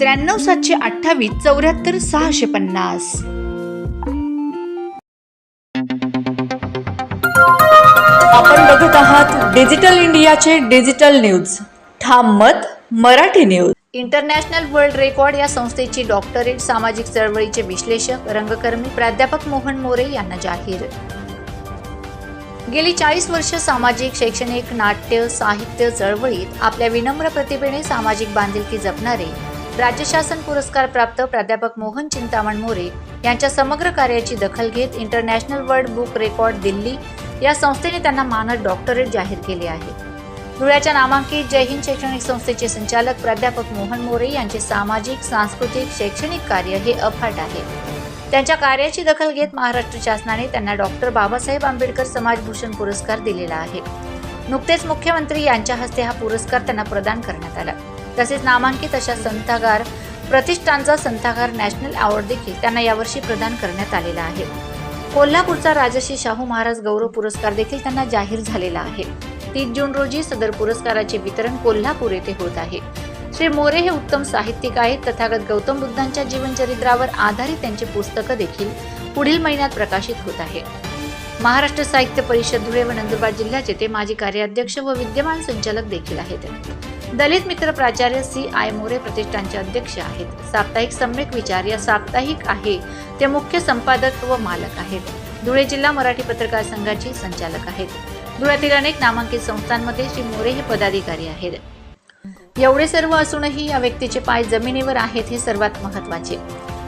त्र्याण्णव सातशे अठ्ठावीस चौऱ्याहत्तर सहाशे पन्नास. आपण बघत आहात डिजिटल इंडियाचे डिजिटल न्यूज. ठाम मत Marathi news. International world record या संस्थेची डॉक्टरेट सामाजिक चळवळीचे विश्लेषक रंगकर्मी प्राध्यापक मोहन मोरे यांना जाहीर. गेली चाळीस वर्ष सामाजिक शैक्षणिक नाट्य साहित्य चळवळीत आपल्या विनम्र प्रतिभेने सामाजिक बांधिलकी जपणारे राज्य शासन पुरस्कार प्राप्त प्राध्यापक मोहन चिंतामण मोरे यांच्या समग्र कार्याची दखल घेत international world book record Delhi या संस्थेने त्यांना मानद डॉक्टरेट जाहीर केले आहे. धुळ्याच्या नामांकित जय हिंद शैक्षणिक संस्थेचे संचालक प्राध्यापक मोहन मोरे यांचे सामाजिक सांस्कृतिक शैक्षणिक कार्य हे अफाट आहे. त्यांच्या कार्याची दखल घेत महाराष्ट्र शासनाने त्यांना डॉक्टर बाबासाहेब आंबेडकर समाजभूषण पुरस्कार दिलेला आहे. नुकतेच मुख्यमंत्री यांच्या हस्ते हा पुरस्कार त्यांना प्रदान करण्यात आला. तसेच नामांकित अशा संथागार प्रतिष्ठानचा संथागार नॅशनल अवॉर्ड देखील त्यांना यावर्षी प्रदान करण्यात आलेला आहे. कोल्हापूरचा राजश्री शाहू महाराज गौरव पुरस्कार देखील त्यांना जाहीर झालेला आहे. तीस जून रोजी सदर पुरस्काराचे वितरण कोल्हापूर येथे होत आहे. श्री मोरे हे उत्तम साहित्यिक आहेत. तथागत गौतम बुद्धांच्या जीवनचरित्रावर आधारित त्यांचे पुस्तकं देखील पुढील महिन्यात प्रकाशित होत आहे. महाराष्ट्र साहित्य परिषद धुळे व नंदुरबार जिल्ह्याचे ते माजी कार्याध्यक्ष व विद्यमान संचालक देखील आहेत. दलित मित्र प्राचार्य सी आय मोरे प्रतिष्ठानचे अध्यक्ष आहेत. साप्ताहिक सम्यक विचार या साप्ताहिक आहे. ते मुख्य संपादक व मालक आहेत. धुळे जिल्हा मराठी पत्रकार संघाचे संचालक आहेत. धुळ्यातील अनेक नामांकित संस्थांमध्ये श्री मोरे हे पदाधिकारी आहेत. एवढे सर्व असूनही या व्यक्तीचे पाय जमिनीवर आहेत हे सर्वात महत्त्वाचे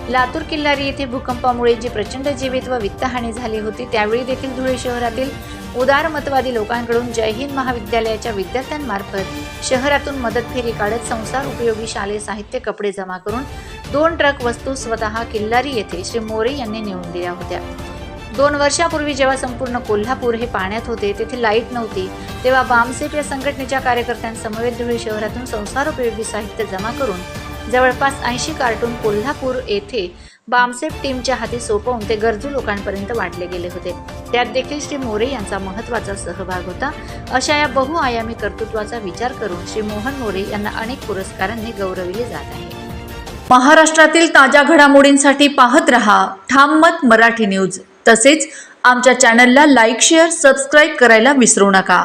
लातूर किल्लारी येथे भूकंपामुळे जी प्रचंड जीवित व वित्तहानी झाली होती त्यावेळी देखील धुळे शहरातील उदारमतवादी लोकांकडून जय हिंद महाविद्यालयाच्या विद्यार्थ्यांमार्फत शहरातून मदत फेरी काढत संसार उपयोगी शालेय साहित्य कपडे जमा करून दोन ट्रक वस्तू स्वतः किल्लारी येथे श्री मोरे यांनी नेऊन दिल्या होत्या. दोन वर्षापूर्वी जेव्हा संपूर्ण कोल्हापूर हे पाण्यात होते तेथे लाइट नव्हती तेव्हा बामसेप या संघटनेच्या कार्यकर्त्यांसमवेत धुळे शहरातून संसारोपयोगी साहित्य जमा करून जवळपास ऐंशी कार्टून कोल्हापूर येथे बामसेफ टीमच्या हाती सोपवून ते गरजू लोकांपर्यंत वाटले गेले होते. त्यात देखील श्री मोरे यांचा महत्त्वाचा सहभाग होता. अशा या बहुआयामी कर्तृत्वाचा विचार करून श्री मोहन मोरे यांना अनेक पुरस्कारांनी गौरविले जात आहे. महाराष्ट्रातील ताज्या घडामोडींसाठी पाहत रहा ठाम मत मराठी न्यूज. तसेच आमच्या चॅनलला लाईक शेअर सबस्क्राईब करायला विसरू नका.